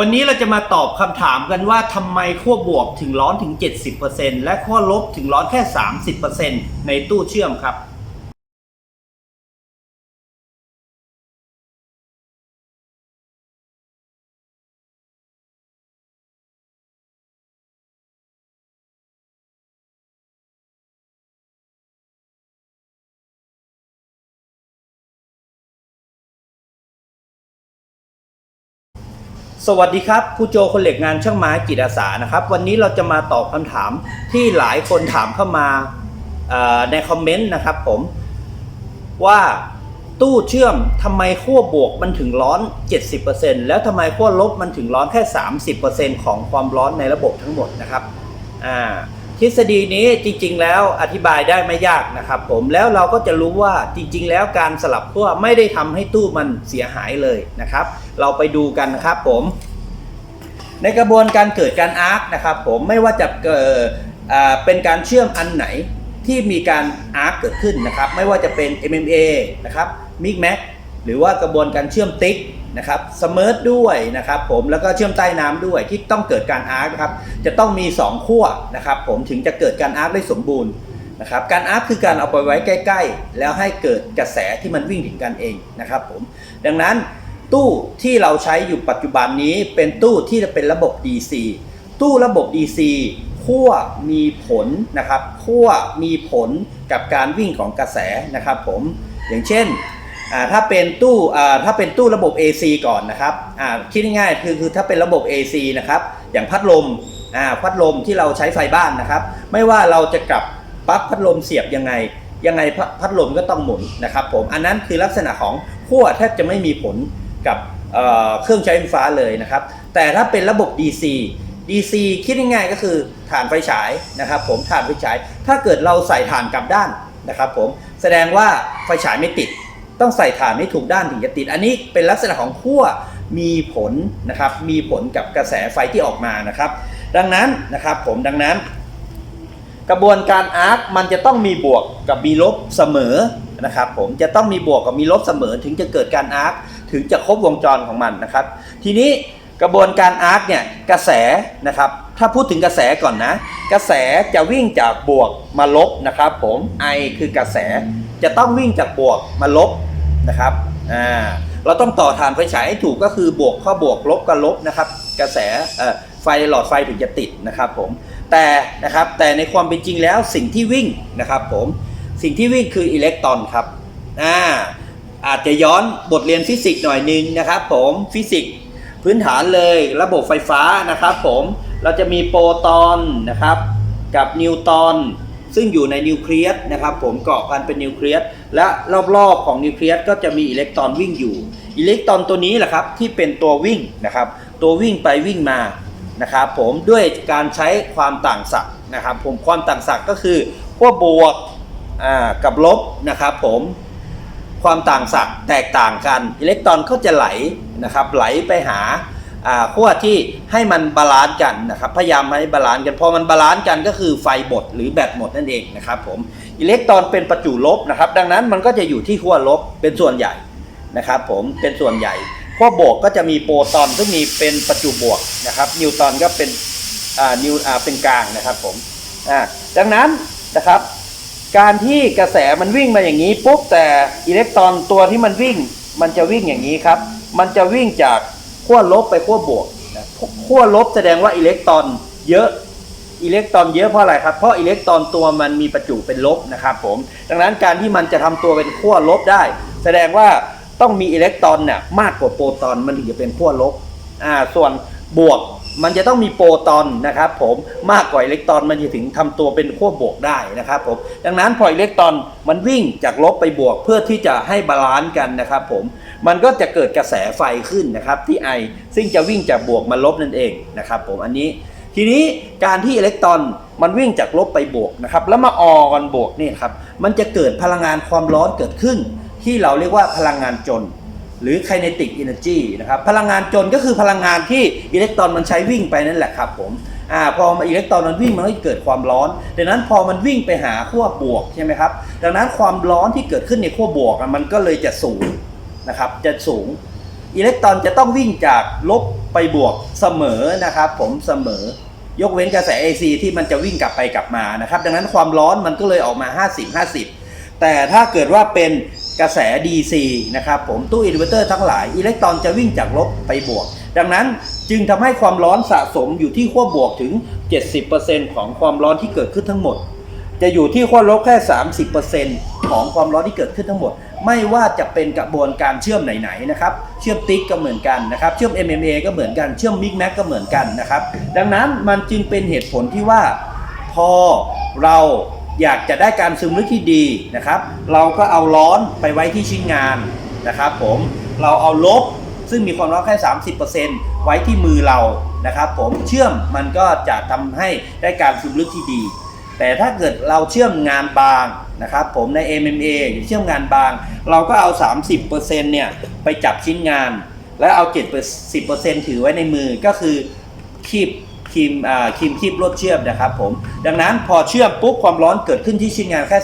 วันนี้เราจะมาตอบคำถามกันว่าทำไมขั้วบวกถึงร้อนถึง 70%และขั้วลบถึงร้อนแค่ 30%ในตู้เชื่อมครับ สวัสดีครับครูโจคนเหล็กงานช่างไม้จิตอาสานะครับ วันนี้เราจะมาตอบคำถามที่หลายคนถามเข้ามาในคอมเมนต์นะครับผมว่าตู้เชื่อมทำไมขั้วบวกมันถึงร้อน 70%แล้วทำไมขั้วลบมันถึงร้อนแค่ 30%ของความร้อนในระบบทั้งหมดนะครับอ่า ทฤษฎีนี้จริงๆ แล้วอธิบายได้ไม่ยากนะครับผมแล้วเราก็จะรู้ว่าจริง ๆ แล้วการสลับขั้วไม่ได้ทำให้ตู้มันเสียหายเลยนะครับ เราไปดูกันนะครับผม ในกระบวนการเกิดการอาร์คนะครับผมไม่ว่าจะเกิดเป็นการเชื่อมอันไหนที่มีการอาร์คเกิดขึ้นนะครับ ไม่ว่าจะเป็น MMA นะครับมิกแม็กหรือว่ากระบวนการเชื่อมติ๊ก นะครับสมิร์ด้วยนะครับผมแล้วก็เชื่อมใต้น้ำด้วยที่ต้องเกิดการอาร์คนะครับจะต้องมี 2 ขั้วนะครับผมถึงจะเกิดการอาร์คได้สมบูรณ์นะครับการอาร์คคือการเอาไปไว้ใกล้ ๆ แล้วให้เกิดกระแสที่มันวิ่งถึงกันเองนะครับผมดังนั้นตู้ที่เราใช้อยู่ปัจจุบันนี้เป็นตู้ที่จะเป็นระบบ DC ตู้ระบบ DC ขั้วมีผลนะครับขั้วมีผลกับการวิ่งของกระแสนะครับผมอย่างเช่น ถ้าเป็นตู้ถ้าเป็นตู้ระบบ AC ก่อนนะครับคิดง่ายๆคือคือถ้าเป็นระบบ AC นะครับอย่างพัดลมพัดลมที่เราใช้ไฟบ้านนะครับ ไม่ว่าเราจะกลับปลั๊กพัดลมเสียบยังไง ยังไงพัดลมก็ต้องหมุนนะครับผมอันนั้นคือลักษณะของขั้วแทบจะไม่มีผลกับเเครื่องใช้ไฟฟ้าเลยนะครับ แต่ถ้าเป็นระบบ DC DC คิดง่ายๆก็คือถ่านไฟฉายนะครับ ผมถ่านไฟฉาย ถ้าเกิดเราใส่ถ่านกลับด้านนะครับ ผมแสดงว่าไฟฉายไม่ติด ต้องใส่ถ่านให้ถูกด้านถึงจะติด อันนี้เป็นลักษณะของขั้วมีผลนะครับ มีผลกับกระแสไฟที่ออกมานะครับ ดังนั้นนะครับผมดังนั้น กระบวนการอาร์คมันจะต้องมีบวกกับมีลบเสมอนะครับผมจะต้องมีบวกกับมีลบเสมอถึงจะเกิดการอาร์คถึงจะครบวงจรของมันนะครับ ทีนี้กระบวนการอาร์คเนี่ยกระแสนะครับถ้าพูดถึงกระแสก่อนนะ กระแสจะวิ่งจากบวกมาลบนะครับผม I คือกระแสจะต้องวิ่งจากบวกมาลบ นะครับอ่าเราต้องต่อฐานไฟฉายให้ถูกก็คือบวกข้อบวกลบกับลบนะครับ กระแสเอ่อไฟหลอดไฟถึงจะติดนะครับผมแต่นะครับแต่ในความเป็นจริงแล้วสิ่งที่วิ่งนะครับผมสิ่งที่วิ่งคืออิเล็กตรอนครับอ่าอาจจะย้อนบทเรียนฟิสิกส์หน่อยนึงนะครับผมฟิสิกส์พื้นฐานเลยระบบไฟฟ้านะครับผมเราจะมีโปรตอนนะครับกับนิวตรอน ซึ่งอยู่ในนิวเคลียสนะครับผมเกาะกันเป็นนิวเคลียสและรอบๆของนิวเคลียสก็จะมีอิเล็กตรอนวิ่งอยู่ อิเล็กตรอนตัวนี้แหละครับที่เป็นตัววิ่งนะครับตัววิ่งไปวิ่งมานะครับผมด้วยการใช้ความต่างศักย์นะครับผมความต่างศักย์ก็คือขั้วบวกกับลบนะครับผมความต่างศักย์แตกต่างกันอิเล็กตรอนก็จะไหลนะครับไหลไปหา ขั้วที่ให้มันบาลานซ์กันนะครับพยายามให้บาลานซ์กันพอมันบาลานซ์กันก็คือไฟหมดหรือแบตหมดนั่นเองนะครับผมอิเล็กตรอนเป็นประจุลบนะครับดังนั้นมันก็จะอยู่ที่ขั้วลบเป็นส่วนใหญ่นะครับผมเป็นส่วนใหญ่ขั้วบวกก็จะมีโปรตอนซึ่งมีเป็นประจุบวกนะครับนิวตรอนก็เป็นอ่านิวอ่าเป็นกลางนะครับผมอ่าดังนั้นนะครับการที่กระแสมันวิ่งมาอย่างนี้ปุ๊บแต่อิเล็กตรอนตัวที่มันวิ่ง มันจะวิ่งอย่างนี้ครับ มันจะวิ่งจาก ขั้วลบไปขั้วบวกนะขั้วลบแสดงว่าอิเล็กตรอนเยอะอิเล็กตรอนเยอะเพราะอะไรครับ เพราะอิเล็กตรอนตัวมันมีประจุเป็นลบนะครับผม ดังนั้นการที่มันจะทำตัวเป็นขั้วลบได้ แสดงว่าต้องมีอิเล็กตรอนเนี่ยมากกว่าโปรตอนมันถึงจะเป็นขั้วลบ อ่า ส่วนบวกมันจะต้องมีโปรตอนนะครับผมมากกว่าอิเล็กตรอนมันจะถึงทำตัวเป็นขั้วบวกได้นะครับผมดังนั้นพออิเล็กตรอนมันวิ่งจากลบไปบวกเพื่อที่จะให้บาลานซ์กันนะครับผม มันก็จะเกิดกระแสไฟขึ้นนะครับที่ไอซึ่งจะวิ่งจากบวกมาลบนั่นเองนะครับผมอันนี้ทีนี้การที่อิเล็กตรอนมันวิ่งจากลบไปบวกนะครับแล้วมาออกันบวกนี่ครับมันจะเกิดพลังงานความร้อนเกิดขึ้น ที่เราเรียกว่าพลังงานจน หรือ kinetic energy นะครับพลังงานจนก็คือพลังงานที่อิเล็กตรอนมันใช้วิ่งไปนั่นแหละครับผมอ่าพออิเล็กตรอนมันวิ่งมันก็เกิดความร้อน ดังนั้นพอมันวิ่งไปหาขั้วบวกใช่ไหมครับดังนั้นความร้อนที่เกิดขึ้นในขั้วบวกมันก็เลยจะสูง นะครับจะสูง อิเล็กตรอนจะต้องวิ่งจากลบไปบวกเสมอนะครับผมเสมอยกเว้นกระแส AC ที่มันจะวิ่งกลับไปกลับมานะครับดังนั้นความร้อนมันก็เลยออกมา 50 50 แต่ถ้าเกิดว่าเป็นกระแส DC นะครับผมตู้อินเวอร์เตอร์ทั้งหลายอิเล็กตรอนจะวิ่งจากลบไปบวก ดังนั้นจึงทำให้ความร้อนสะสมอยู่ที่ขั้วบวกถึง 70%ของความร้อนที่เกิดขึ้นทั้งหมด จะอยู่ที่ขั้วลบแค่ 30%ของความร้อนที่เกิดขึ้นทั้งหมด ไม่ว่าจะเป็นกระบวนการเชื่อมไหนๆนะครับ เชื่อมติ๊กก็เหมือนกันนะครับ เชื่อม MMA ก็เหมือนกัน เชื่อมมิกแม็กก็เหมือนกันนะครับ ดังนั้นมันจึงเป็นเหตุผลที่ว่า พอเราอยากจะได้การซึมลึกที่ดีนะครับ เราก็เอาร้อนไปไว้ที่ชิ้นงานนะครับ ผม เราเอาลบซึ่งมีความร้อนแค่ 30%ไว้ที่มือเรานะครับ ผมเชื่อมมันก็จะทำให้ได้การซึมลึกที่ดี แต่ถ้าเกิดเราเชื่อมงานบาง นะครับผมใน MMA เชื่อมงานบาง เราก็เอา 30%เนี่ยไปจับชิ้นงาน แล้วเอา70%ถือไว้ในมือก็คือคีบครีมอ่าครีมคีบลวดเชื่อมนะครับผม ดังนั้นพอเชื่อมปุ๊บความร้อนเกิดขึ้นที่ชิ้นงานแค่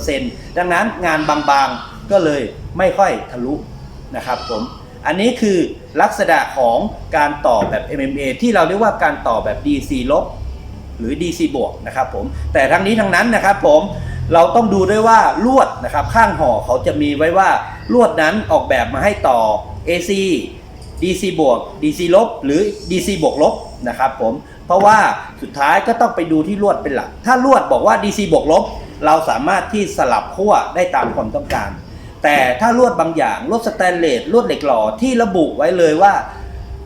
30%ดังนั้นงานบางๆก็เลยไม่ค่อยทะลุนะครับผม อันนี้คือลักษณะของการต่อแบบ MMA ที่เราเรียกว่าการต่อแบบ DC ลบหรือ DC บวกนะครับผม แต่ทั้งนี้ทั้งนั้นนะครับผม เราต้องดูด้วยว่าลวดนะครับข้างห่อเขาจะมีไว้ว่าลวดนั้นออกแบบมาให้ต่อ AC DC บวก DC ลบหรือ DC บวกลบนะครับผมเพราะว่าสุดท้ายก็ต้องไปดูที่ลวดเป็นหลัก ถ้าลวดบอกว่า DC บวกลบ เราสามารถที่สลับขั้วได้ตามความต้องการ แต่ถ้าลวดบางอย่างลวดสแตนเลสลวดเหล็กหล่อที่ระบุไว้เลยว่า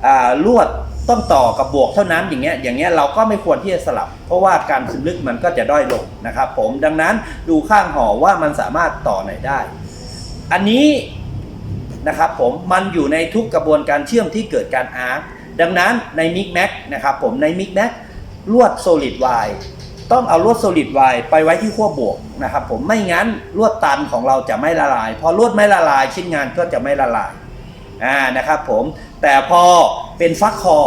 อ่าลวด ต้องต่อกับบวกเท่านั้นอย่างเงี้ยอย่างเงี้ยเราก็ไม่ควรที่จะสลับ เพราะว่าการซึมลึกมันก็จะด้อยลงนะครับผมดังนั้นดูข้างห่อว่ามันสามารถต่อไหนได้ อันนี้นะครับผมมันอยู่ในทุกกระบวนการเชื่อมที่เกิดการอาร์คดังนั้นในมิกแม็กนะครับผมในมิกแม็กลวดโซลิดวายต้องเอาลวดโซลิดวายไปไว้ที่ขั้วบวกนะครับผมไม่งั้นลวดตันของเราจะไม่ละลาย พอลวดไม่ละลายชิ้นงานก็จะไม่ละลายอ่านะครับผมแต่พอ เป็นฟักคอ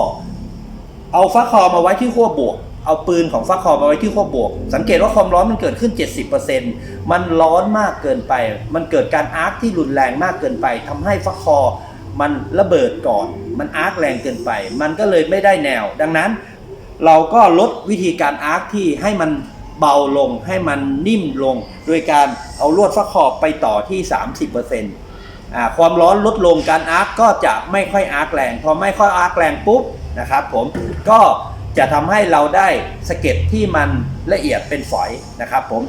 เอาฟักคอมาไว้ที่ขั้วบวก เอาปืนของฟักคอมาไว้ที่ขั้วบวก สังเกตว่าความร้อนมันเกิดขึ้น 70%มันร้อนมากเกินไป มันเกิดการอาร์คที่รุนแรงมากเกินไปทำให้ฟักคอมันระเบิดก่อน มันอาร์คแรงเกินไป มันก็เลยไม่ได้แนว ดังนั้น เราก็ลดวิธีการอาร์คที่ให้มันเบาลงให้มันนิ่มลง โดยการเอาลวดฟักคอไปต่อที่ 30%อ่า ความร้อนลดลงการอาร์คก็จะไม่ค่อยอาร์คแรงพอไม่ค่อยอาร์คแรงปุ๊บนะครับผมก็จะทำให้เราได้สเก็ดที่มันละเอียดเป็นฝอยนะครับผม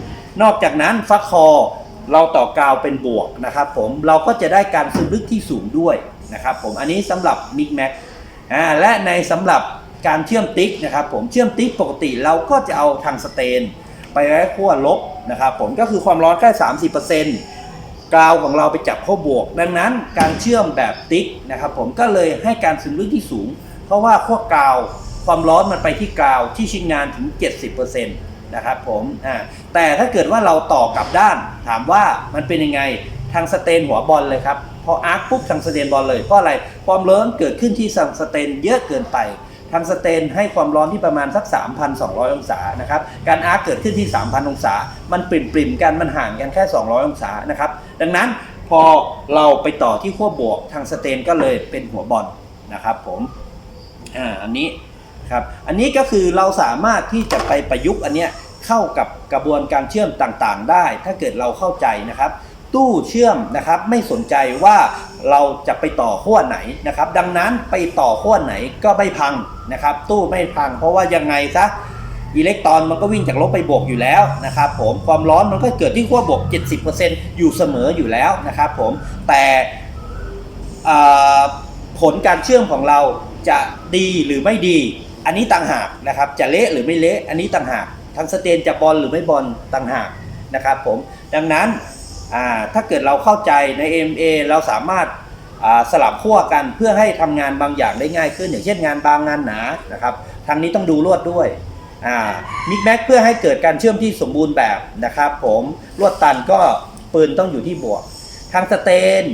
นอกจากนั้นฟักคอเราต่อกาวเป็นบวกนะครับผมเราก็จะได้การซึมลึกที่สูงด้วยนะครับผมอันนี้สำหรับมิกแม็กและในสำหรับการเชื่อมติ๊กนะครับผมเชื่อมติ๊กปกติเราก็จะเอาทางสเตน ไปไว้ขั้วลบนะครับผมก็คือความร้อนแค่30% กาวของเราไปจับข้าบวก ดังนั้นการเชื่อมแบบติ๊กนะครับผมก็เลยให้การซึมลึกที่สูง เพราะว่าขั้วกาวความร้อนมันไปที่กาวที่ชิ้นงานถึง 70%นะครับผมอ่าแต่ถ้าเกิดว่าเราต่อกลับด้าน ถามว่ามันเป็นยังไงทางสเตนหัวบอลเลยครับพออาร์คปุ๊บทางสเตนบอลเลยเพราะอะไรความร้อนเกิดขึ้นที่ทางสเตนเยอะเกินไปทางสเตนให้ความร้อนที่ประมาณสัก 3,200 องศานะครับ การอาร์คเกิดขึ้นที่ 3,000 องศา มันปริ่มปริมๆกัน มันห่างกันแค่ 200 องศานะครับ ดังนั้นพอเราไปต่อที่ขั้วบวกทางสเตนก็เลยเป็นหัวบอลนะครับผมอ่าอันนี้ครับอันนี้ก็คือเราสามารถที่จะไปประยุกต์อันเนี้ยเข้ากับกระบวนการเชื่อมต่างๆ ได้ ถ้าเกิดเราเข้าใจนะครับ ตู้เชื่อมนะครับไม่สนใจว่าเราจะไปต่อขั้วไหนนะครับ ดังนั้นไปต่อขั้วไหนก็ไม่พังนะครับ ตู้ไม่พัง เพราะว่ายังไงซะ อิเล็กตรอนมันก็วิ่งจากลบไปบวกอยู่แล้วนะครับผมความร้อนมันก็เกิดที่ขั้วบวก 70%อยู่เสมออยู่แล้วนะครับผมแต่ผลการเชื่อมของเราจะดีหรือไม่ดี อันนี้ต่างหากนะครับจะเละหรือไม่เละอันนี้ต่างหากทางสเตนจะบอลหรือไม่บอลต่างหากนะครับผมดังนั้นถ้าเกิดเราเข้าใจใน MA เราสามารถสลับขั้วกันเพื่อให้ทำงานบางอย่างได้ง่ายขึ้น อย่างเช่นงานบางงานหนานะครับทางนี้ต้องดูลวดด้วย มิกแม็กเพื่อให้เกิดการเชื่อมที่สมบูรณ์แบบนะครับผมลวดตันก็ปืนต้องอยู่ที่บวก ทางสเตน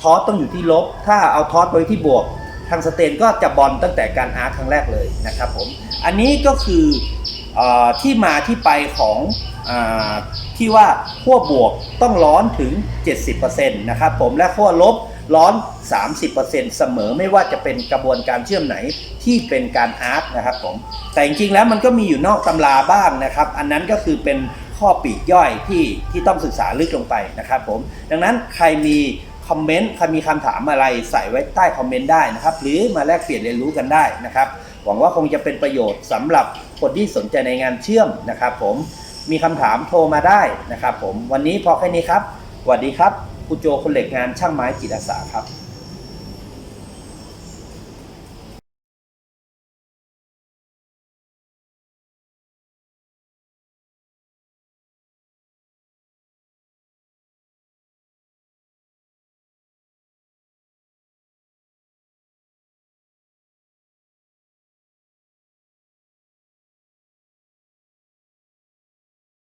ทอสต้องอยู่ที่ลบ ถ้าเอาทอสไว้ที่บวก ทางสเตนก็จะบอลตั้งแต่การอาร์คครั้งแรกเลยนะครับผมอันนี้ก็คืออที่มาที่ไปของอที่ว่าขั้วบวกต้องร้อนถึง 70%นะครับผมและขั้วลบ ร้อน 30%เสมอไม่ว่าจะเป็นกระบวนการเชื่อมไหนที่เป็นการอาร์ตนะครับผมแต่จริงๆแล้วมันก็มีอยู่นอกตำราบ้างนะครับ อันนั้นก็คือเป็นข้อปีกย่อยที่ที่ต้องศึกษาลึกลงไปนะครับผมดังนั้นใครมีคอมเมนต์ใครมีคำถามอะไรใส่ไว้ใต้คอมเมนต์ได้นะครับ หรือมาแลกเปลี่ยนเรียนรู้กันได้นะครับ หวังว่าคงจะเป็นประโยชน์สำหรับคนที่สนใจในงานเชื่อมนะครับ ผมมีคำถามโทรมาได้นะครับ ผมวันนี้พอแค่นี้ครับสวัสดีครับ ครูโจคนเหล็กงานช่างไม้จิตอาสาครับ